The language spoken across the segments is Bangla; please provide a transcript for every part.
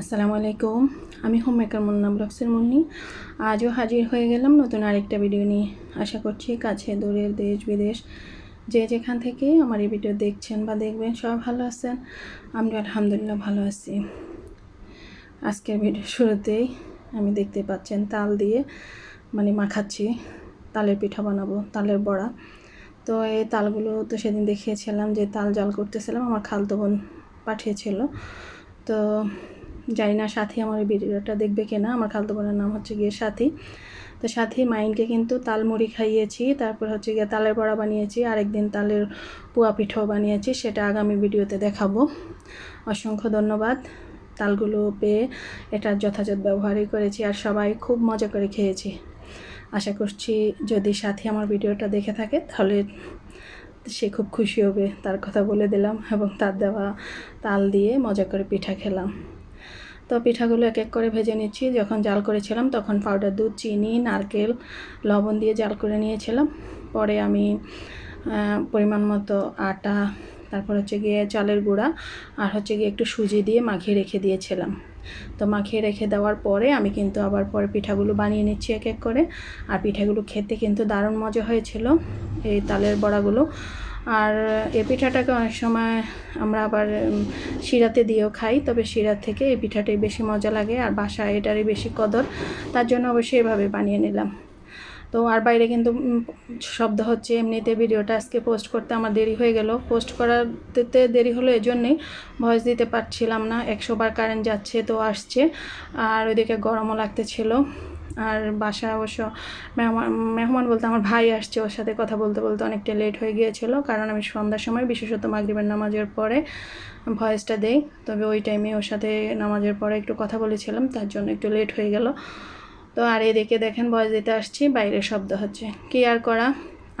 আসসালামু আলাইকুম। আমি হোম মেকার মুন্না ব্লগসের মুন্নি। আজও হাজির হয়ে গেলাম নতুন আরেকটা ভিডিও নিয়ে। আশা করছি কাছে দূরের দেশ, বিদেশ, যে যেখান থেকে আমার এই ভিডিও দেখছেন বা দেখবেন সব ভালো আছেন। আমি আলহামদুলিল্লাহ ভালো আছি। আজকের ভিডিও শুরুতেই আমি দেখতে পাচ্ছেন তাল দিয়ে মানে মাখাচ্ছি। তালের পিঠা বানাবো, তালের বড়া। তো এই তালগুলো তো সেদিন দেখিয়েছিলাম যে তাল জাল করতেছিলাম, আমার খালতো বোন পাঠিয়েছিল। তো জানি না সাথী আমার এই ভিডিওটা দেখবে কিনা, আমার খালতো বোনের নাম হচ্ছে গিয়ে সাথী। তো সাথী মাইনকে কিন্তু তাল মুড়ি খাইয়েছি, তারপর হচ্ছে গিয়ে তালের বড়া বানিয়েছি, আরেকদিন তালের পুয়া পিঠাও বানিয়েছি, সেটা আগামী ভিডিওতে দেখাবো। অসংখ্য ধন্যবাদ, তালগুলো পেয়ে এটার যথাযথ ব্যবহারই করেছি আর সবাই খুব মজা করে খেয়েছি। আশা করছি যদি সাথী আমার ভিডিওটা দেখে থাকে, তাহলে সে খুব খুশি হবে, তার কথা বলে দিলাম এবং তার দেওয়া তাল দিয়ে মজা করে পিঠা খেলাম। তো পিঠাগুলো এক এক করে ভেজে নিচ্ছি। যখন জাল করেছিলাম তখন পাউডার দুধ, চিনি, নারকেল, লবণ দিয়ে জাল করে নিয়েছিলাম। পরে আমি পরিমাণ মতো আটা, তারপর হচ্ছে গিয়ে চালের গুঁড়া আর হচ্ছে গিয়ে একটু সুজি দিয়ে মাখিয়ে রেখে দিয়েছিলাম। তো মাখিয়ে রেখে দেওয়ার পরে আমি কিন্তু আবার পরে পিঠাগুলো বানিয়ে নিচ্ছি এক এক করে। আর পিঠাগুলো খেতে কিন্তু দারুণ মজা হয়েছিল। এই তালের বড়াগুলো আর এই পিঠাটাকে অনেক সময় আমরা আবার শিরাতে দিয়েও খাই, তবে শিরার থেকে এই পিঠাটাই বেশি মজা লাগে আর বাসায় এটারই বেশি কদর। তার জন্য অবশ্যই এভাবে বানিয়ে নিলাম। তো আর বাইরে কিন্তু শব্দ হচ্ছে, এমনিতে ভিডিওটা আজকে পোস্ট করতে আমার দেরি হয়ে গেল। পোস্ট করাতে দেরি হলো এজন্যই, ভয়েস দিতে পারছিলাম না, একশো বার কারেন্ট যাচ্ছে তো আসছে, আর ওইদিকে গরমও লাগতেছিল। আর বাসায় অবশ্য মেহমান মেহমান বলতে আমার ভাই আসছে, ওর সাথে কথা বলতে বলতে অনেকটা লেট হয়ে গিয়েছিল, কারণ আমি সন্ধ্যার সময় বিশেষত মাগরিবের নামাজের পরে ভয়েসটা দেই, তবে ওই টাইমে ওর সাথে নামাজের পরে একটু কথা বলেছিলাম, তার জন্য একটু লেট হয়ে গেল। তো আর এদিকে দেখেন ভয়েস দিতে আসছি বাইরে শব্দ হচ্ছে। কি আর করা?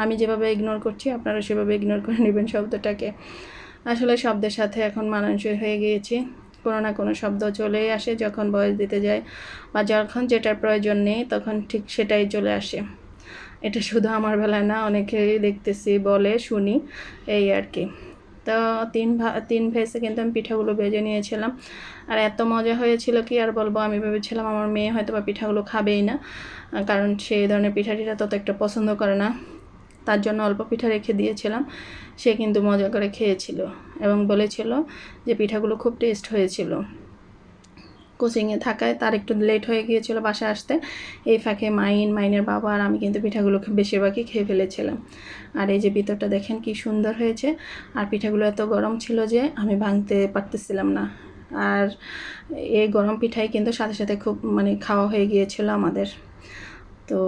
আমি যেভাবে ইগনোর করছি, আপনারা সেভাবে ইগনোর করে নেবেন শব্দটাকে। আসলে শব্দের সাথে এখন মানানসই হয়ে গিয়েছি। কোনো না কোনো শব্দ চলেই আসে যখন বয়স দিতে যায় বা যখন যেটার প্রয়োজন নেই তখন ঠিক সেটাই চলে আসে। এটা শুধু আমার বেলায় না, অনেকেই দেখতেছি, বলে, শুনি, এই আর কি। তো তিন ভা, তিন ভেসে কিন্তু আমি পিঠাগুলো ভেজে নিয়েছিলাম। আর এত মজা হয়েছিল কি আর বলব, আমি ভেবেছিলাম আমার মেয়ে হয়তো বা পিঠাগুলো খাবেই না, কারণ সেই ধরনের পিঠা টিঠা তত একটা পছন্দ করে না। তার জন্য অল্প পিঠা রেখে দিয়েছিলাম। সে কিন্তু মজা করে খেয়েছিল এবং বলেছিল যে পিঠাগুলো খুব টেস্ট হয়েছিল। কোচিংয়ে থাকায় তার একটু লেট হয়ে গিয়েছিল বাসায় আসতে। এই ফাঁকে মাইন, মাইনের বাবা আর আমি কিন্তু পিঠাগুলো বেশিরভাগই খেয়ে ফেলেছিলাম। আর এই যে ভিতরটা দেখেন কি সুন্দর হয়েছে। আর পিঠাগুলো এত গরম ছিল যে আমি ভাঙতে পারতেছিলাম না। আর এই গরম পিঠাই কিন্তু সাথে সাথে খুব মানে খাওয়া হয়ে গিয়েছিল আমাদের। তো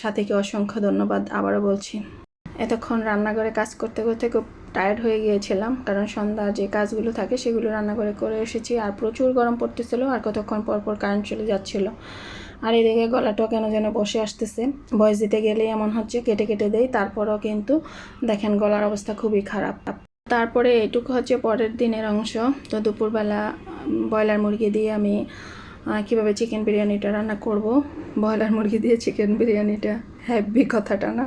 সাথীকে অসংখ্য ধন্যবাদ, আবারও বলছি। এতক্ষণ রান্নাঘরে কাজ করতে করতে খুব টায়ার্ড হয়ে গিয়েছিলাম, কারণ সন্ধ্যার যে কাজগুলো থাকে সেগুলো রান্নাঘরে করে এসেছি আর প্রচুর গরম পড়তেছিল আর কতক্ষণ পর পর কারেন্ট চলে যাচ্ছিল। আর এদিকে গলাটাও কেন যেন বসে আসতেছে। বয়স দিতে গেলেই এমন হচ্ছে, কেটে কেটে দেই, তারপরও কিন্তু দেখেন গলার অবস্থা খুবই খারাপ। তারপরে এটুকু হচ্ছে পরের দিনের অংশ। তো দুপুরবেলা ব্রয়লার মুরগি দিয়ে আমি কীভাবে চিকেন বিরিয়ানিটা রান্না করব? ব্রয়লার মুরগি দিয়ে চিকেন বিরিয়ানিটা হ্যাভি কথাটা না?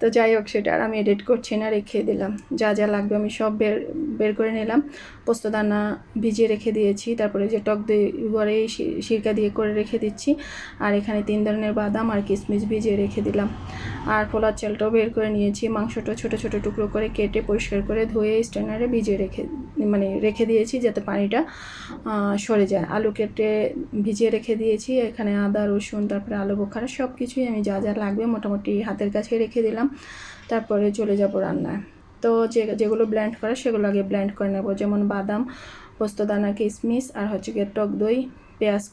তো যাই হোক, সেটা আর আমি এডিট করছি না, রেখে দিলাম। যা যা লাগবে আমি সব বের বের করে নিলাম। পোস্তদানা ভিজিয়ে রেখে দিয়েছি, তারপরে যে টক দই করে সিরকা দিয়ে করে রেখে দিচ্ছি। আর এখানে তিন ধরনের বাদাম আর কিশমিশ ভিজিয়ে রেখে দিলাম। আর পোলার চালটাও বের করে নিয়েছি। মাংসটা ছোট ছোট টুকরো করে কেটে পরিষ্কার করে ধুয়ে স্ট্যান্ডারে ভিজিয়ে রেখে মানে রেখে দিয়েছি যাতে পানিটা সরে যায়। আলু কেটে ভিজিয়ে রেখে দিয়েছি। এখানে আদা, রসুন, তারপরে আলু বোখারা সব কিছুই আমি যা যা লাগবে মোটামুটি হাতের কাছে রেখে দিলাম। তারপরে চলে যাব রান্নায়। তো যে, যেগুলো ব্ল্যান্ড করা সেগুলো আগে ব্ল্যান্ড করে নেব। যেমন বাদাম পোস্তদানা কিশমিশ আর হচ্ছে গিয়ে টক দই, পেঁয়াজ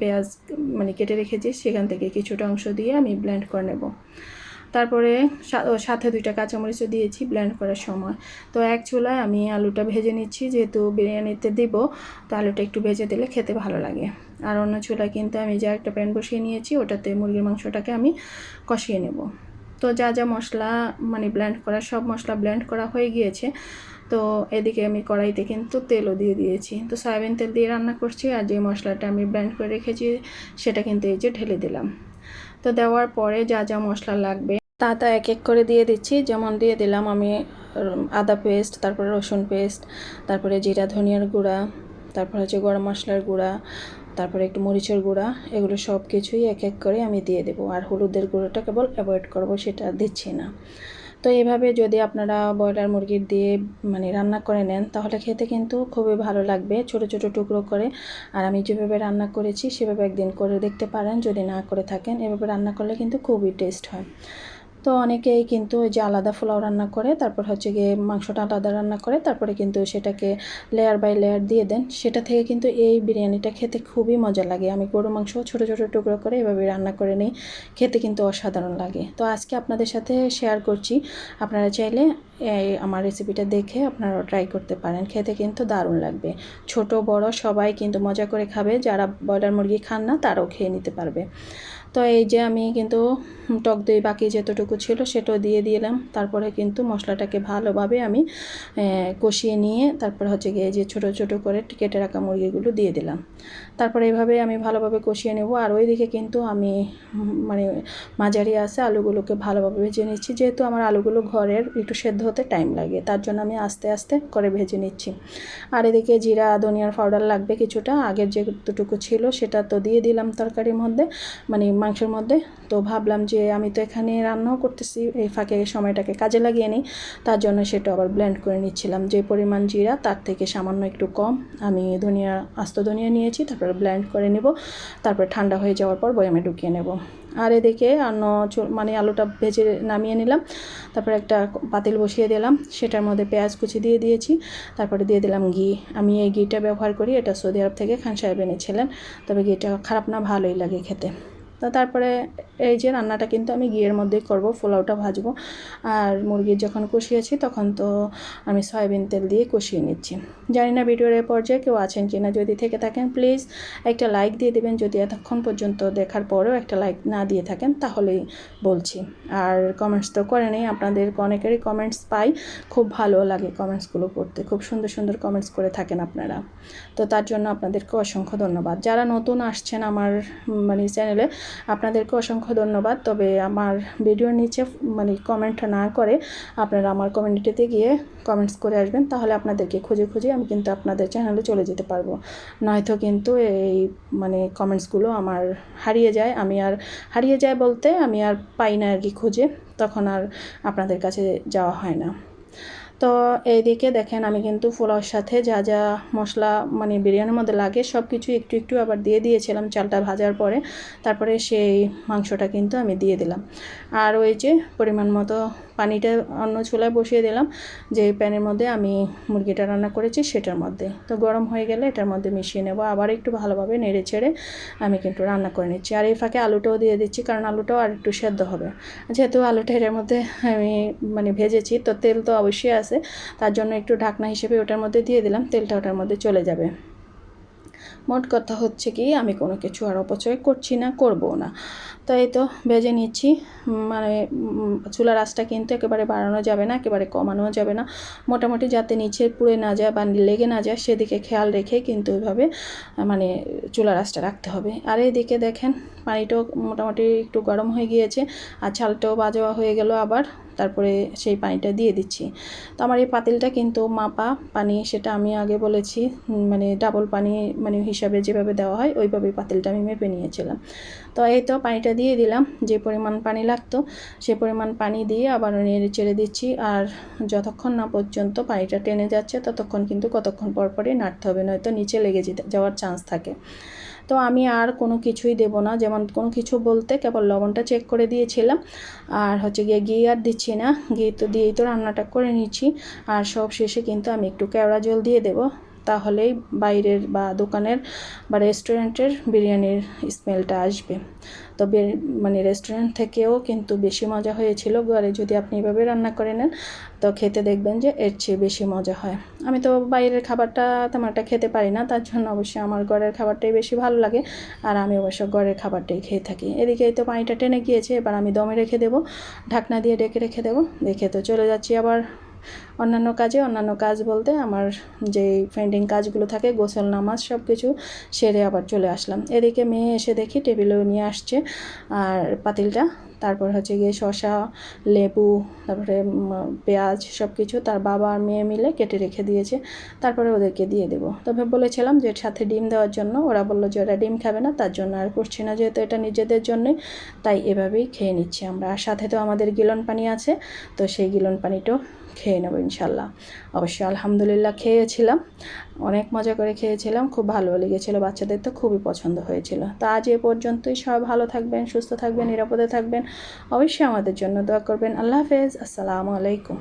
পেঁয়াজ মানে কেটে রেখেছি, সেখান থেকে কিছুটা অংশ দিয়ে আমি ব্ল্যান্ড করে নেব। তারপরে সাথে দুইটা কাঁচামরিচও দিয়েছি ব্ল্যান্ড করার সময়। তো এক চুলায় আমি আলুটা ভেজে নিচ্ছি, যেহেতু বিরিয়ানিতে দেব, তো আলুটা একটু ভেজে দিলে খেতে ভালো লাগে। আর অন্য চুলায় কিন্তু আমি যা একটা প্যান বসিয়ে নিয়েছি, ওটাতে মুরগির মাংসটাকে আমি কষিয়ে নেব। তো যা যা মশলা মানে ব্ল্যান্ড করা, সব মশলা ব্ল্যান্ড করা হয়ে গিয়েছে। তো এদিকে আমি কড়াইতে কিন্তু তেলও দিয়ে দিয়েছি। তো সয়াবিন তেল দিয়ে রান্না করছি আর যে মশলাটা আমি ব্ল্যান্ড করে রেখেছি সেটা কিন্তু এই যে ঢেলে দিলাম। তো দেওয়ার পরে যা যা মশলা লাগবে, তা তা এক এক করে দিয়ে দিচ্ছি। যেমন দিয়ে দিলাম আমি আদা পেস্ট তারপরে রসুন পেস্ট তারপরে জিরা, ধনিয়ার গুঁড়া, তারপর হচ্ছে গরম মশলার গুঁড়া তারপরে একটু মরিচের গুঁড়া, এগুলো সব কিছুই এক এক করে আমি দিয়ে দেবো। আর হলুদের গুঁড়োটা কেবল অ্যাভয়েড করব, সেটা দিচ্ছি না। তো এইভাবে যদি আপনারা ব্রয়লার মুরগির দিয়ে মানে রান্না করে নেন, তাহলে খেতে কিন্তু খুবই ভালো লাগবে, ছোট ছোট টুকরো করে। আর আমি যেভাবে রান্না করেছি, সেভাবে একদিন করে দেখতে পারেন। যদি না করে থাকেন, এভাবে রান্না করলে কিন্তু খুবই টেস্ট হয়। তো অনেকেই কিন্তু ওই যে আলাদা পোলাও রান্না করে, তারপর হচ্ছে গিয়ে মাংসটা আলাদা রান্না করে, তারপরে কিন্তু সেটাকে লেয়ার বাই লেয়ার দিয়ে দেন। সেটা থেকে কিন্তু এই বিরিয়ানিটা খেতে খুবই মজা লাগে। আমি গরু মাংস ছোটো ছোটো টুকরো করে এভাবে রান্না করে নিই, খেতে কিন্তু অসাধারণ লাগে। তো আজকে আপনাদের সাথে শেয়ার করছি। আপনারা চাইলে এই আমার রেসিপিটা দেখে আপনারা ট্রাই করতে পারেন। খেতে কিন্তু দারুণ লাগবে। ছোট, বড় সবাই কিন্তু মজা করে খাবে। যারা ব্রয়লার মুরগি খান না, তারাও খেয়ে নিতে পারবে। তো এই যে আমি কিন্তু টক দই বাকি যতটুকু ছিল সেটাও দিয়ে দিলাম। তারপরে কিন্তু মশলাটাকে ভালোভাবে আমি কষিয়ে নিয়ে তারপরে হচ্ছে গিয়ে যে ছোটো ছোটো করে কেটে রাখা মুরগিগুলো দিয়ে দিলাম। তারপরে এইভাবে আমি ভালোভাবে কষিয়ে নেব। আর ওইদিকে কিন্তু আমি মানে মাঝারি আছে আলুগুলোকে ভালোভাবে ভেজে নিচ্ছি। যেহেতু আমার আলুগুলো ঘরের একটু সেদ্ধ হতে টাইম লাগে, তার জন্য আমি আস্তে আস্তে করে ভেজে নিচ্ছি। আর এদিকে জিরা, ধনিয়ার পাউডার লাগবে কিছুটা। আগের যেটুকু ছিল সেটা তো দিয়ে দিলাম তরকারির মধ্যে। মানে মাংসের মধ্যে। তো ভাবলাম যে আমি তো এখানে রান্নাও করতেছি, এই ফাঁকে সময়টাকে কাজে লাগিয়ে নিই। তার জন্য সেটা আবার ব্লেন্ড করে নিচ্ছিলাম। যে পরিমাণ জিরা, তার থেকে সামান্য একটু কম। আমি ধনিয়া, আস্ত ধনিয়া নিয়েছি, তারপরে ব্লেন্ড করে নেব। তারপর ঠান্ডা হয়ে যাওয়ার পর বয়ামে ঢুকিয়ে নেব। আর এদিকে অন্য মানে আলুটা ভেজে নামিয়ে নিলাম। তারপরে একটা পাতিল বসিয়ে দিলাম। সেটার মধ্যে পেঁয়াজ কুচি দিয়ে দিয়েছি। তারপরে দিয়ে দিলাম ঘি। আমি এই ঘিটা ব্যবহার করি। এটা সৌদি আরব থেকে খান সাহেব এনেছিলেন। তবে ঘিটা খারাপ না, ভালোই লাগে খেতে। তো তারপরে এই যে রান্নাটা কিন্তু আমি ঘিয়ের মধ্যেই করব, পোলাওটা ভাজবো। আর মুরগির যখন কষিয়েছি তখন তো আমি সয়াবিন তেল দিয়ে কষিয়ে নিচ্ছি। জানি না ভিডিওর এ পর্যায়ে কেউ আছেন কি না যদি থেকে থাকেন প্লিজ একটা লাইক দিয়ে দেবেন, যদি এতক্ষণ পর্যন্ত দেখার পরেও একটা লাইক না দিয়ে থাকেন তাহলেই বলছি। আর কমেন্টস তো করে নেই, আপনাদের অনেকেরই কমেন্টস পাই, খুব ভালো লাগে কমেন্টসগুলো পড়তে, খুব সুন্দর সুন্দর কমেন্টস করে থাকেন আপনারা। তো তার জন্য আপনাদেরকে অসংখ্য ধন্যবাদ। যারা নতুন আসছেন আমার মানে চ্যানেলে আপনাদেরকে অসংখ্য ধন্যবাদ। তবে আমার ভিডিওর নিচে মানে কমেন্ট না করে আপনারা আমার কমিউনিটিতে গিয়ে কমেন্টস করে আসবেন, তাহলে আপনাদেরকে খুঁজে খুঁজে আমি কিন্তু আপনাদের চ্যানেলে চলে যেতে পারব। নয়তো কিন্তু এই মানে কমেন্টসগুলো আমার হারিয়ে যায়, আমি আর হারিয়ে যায় বলতে আমি আর পাই না আর কি খুঁজে, তখন আর আপনাদের কাছে যাওয়া হয় না। তো এইদিকে দেখেন আমি কিন্তু পোলাওর সাথে যা যা মশলা মানে বিরিয়ানির মধ্যে লাগে সব কিছু একটু একটু আবার দিয়ে দিয়েছিলাম চালটা ভাজার পরে। তারপরে সেই মাংসটা কিন্তু আমি দিয়ে দিলাম। আর ওই যে পরিমাণ মতো পানিটা অন্য চুলায় বসিয়ে দিলাম, যে প্যানের মধ্যে আমি মুরগিটা রান্না করেছি সেটার মধ্যে। তো গরম হয়ে গেলে এটার মধ্যে মিশিয়ে নেব। আবার একটু ভালোভাবে নেড়ে ছেড়ে আমি কিন্তু রান্না করে নিচ্ছি। আর এই ফাঁকে আলুটাও দিয়ে দিচ্ছি, কারণ আলুটাও আর একটু সেদ্ধ হবে। যেহেতু আলুটা এটার মধ্যে আমি মানে ভেজেছি, তো তেল তো অবশ্যই আছে। তার জন্য একটু ঢাকনা হিসেবে ওটার মধ্যে দিয়ে দিলাম, তেলটা ওটার মধ্যে চলে যাবে। মোট কথা হচ্ছে কি, আমি কোনো কিছু আর অপচয় করছি না করব না। তো এই তো ভেজে নিচ্ছি। মানে চুলার আঁচটা কিন্তু একেবারে বাড়ানো যাবে না, একেবারে কমানো যাবে না। মোটামুটি যাতে নিচে পুড়ে না যায় বা লেগে না যায়, সেদিকে খেয়াল রেখে কিন্তু ওইভাবে মানে চুলার আঁচটা রাখতে হবে। আর এইদিকে দেখেন, পানিটাও মোটামুটি একটু গরম হয়ে গিয়েছে, আর চালটাও বাজোয়া হয়ে গেল আবার। তারপরে সেই পানিটা দিয়ে দিচ্ছি। তো আমার এই পাতিলটা কিন্তু মাপা পানি, সেটা আমি আগে বলেছি মানে ডাবল পানি মানে হিসাবে যেভাবে দেওয়া হয়, ওইভাবেই পাতিলটা আমি মেপে নিয়েছিলাম। তো এই তো পানিটা দিয়ে দিলাম, যে পরিমাণ পানি লাগতো সে পরিমাণ পানি দিয়ে আবার নেড়ে চেড়ে দিচ্ছি, আর যতক্ষণ না পর্যন্ত পানিটা টেনে যাচ্ছে, ততক্ষণ কিন্তু কতক্ষণ পর পরই নাড়তে হবে, নয়তো নিচে লেগে যেতে, যাওয়ার চান্স থাকে। তো আমি আর কোনো কিছুই দেব না। যেমন কোনো কিছু বলতে কেবল লবণটা চেক করে দিয়েছিলাম। আর হচ্ছে গিয়ে ঘি আর দিচ্ছি না। ঘি তো দিয়েই তো রান্নাটা করে নিচ্ছি। আর সব শেষে কিন্তু আমি একটু কেওড়া জল দিয়ে দেবো। তাহলেই বাইরের বা দোকানের বা রেস্টুরেন্টের বিরিয়ানির স্মেলটা আসবে। তবে মানে রেস্টুরেন্ট থেকেও কিন্তু বেশি মজা হয়েছিল। ঘরে যদি আপনি এভাবে রান্না করে নেন, তো খেতে দেখবেন যে এর চেয়ে বেশি মজা হয়। আমি তো বাইরের খাবারটা তেমন একটা খেতে পারি না, তার জন্য অবশ্যই আমার ঘরের খাবারটাই বেশি ভালো লাগে। আর আমি অবশ্য ঘরের খাবারটাই খেয়ে থাকি। এদিকে তো পানিটা টেনে গিয়েছে, এবার আমি দমে রেখে দেবো, ঢাকনা দিয়ে ডেকে রেখে দেবো দেখে তো চলে যাচ্ছি আবার অন্যান্য কাজে, অন্যান্য কাজ বলতে আমার যে পেন্ডিং কাজগুলো থাকে, গোসল, নামাজ সব কিছু সেরে আবার চলে আসলাম। এদিকে মেয়ে এসে দেখি টেবিলেও নিয়ে আসছে আর পাতিলটা। তারপর হচ্ছে গিয়ে শশা লেবু, তারপরে পেঁয়াজ সব কিছু তার বাবা আর মেয়ে মিলে কেটে রেখে দিয়েছে। তারপরে ওদেরকে দিয়ে দেবো। তবে বলেছিলাম যে সাথে ডিম দেওয়ার জন্য, ওরা বলল যে ওরা ডিম খাবে না, তার জন্য আর করছি না, যেহেতু এটা নিজেদের জন্যই, তাই এভাবেই খেয়ে নিচ্ছি আমরা। আর সাথে তো আমাদের গিলন পানি আছে, তো সেই গিলন পানিটাও খেয়ে নেব ইনশাল্লাহ। অবশ্যই আলহামদুলিল্লাহ খেয়েছিলাম, অনেক মজা করে খেয়েছিলাম, খুব ভালো লেগেছিলো, বাচ্চাদের তো খুবই পছন্দ হয়েছিল। তো আজ এ পর্যন্তই, সবাই ভালো থাকবেন, সুস্থ থাকবেন, নিরাপদে থাকবেন, অবশ্যই আমাদের জন্য দোয়া করবেন। আল্লাহ হাফেজ, আসসালামু আলাইকুম।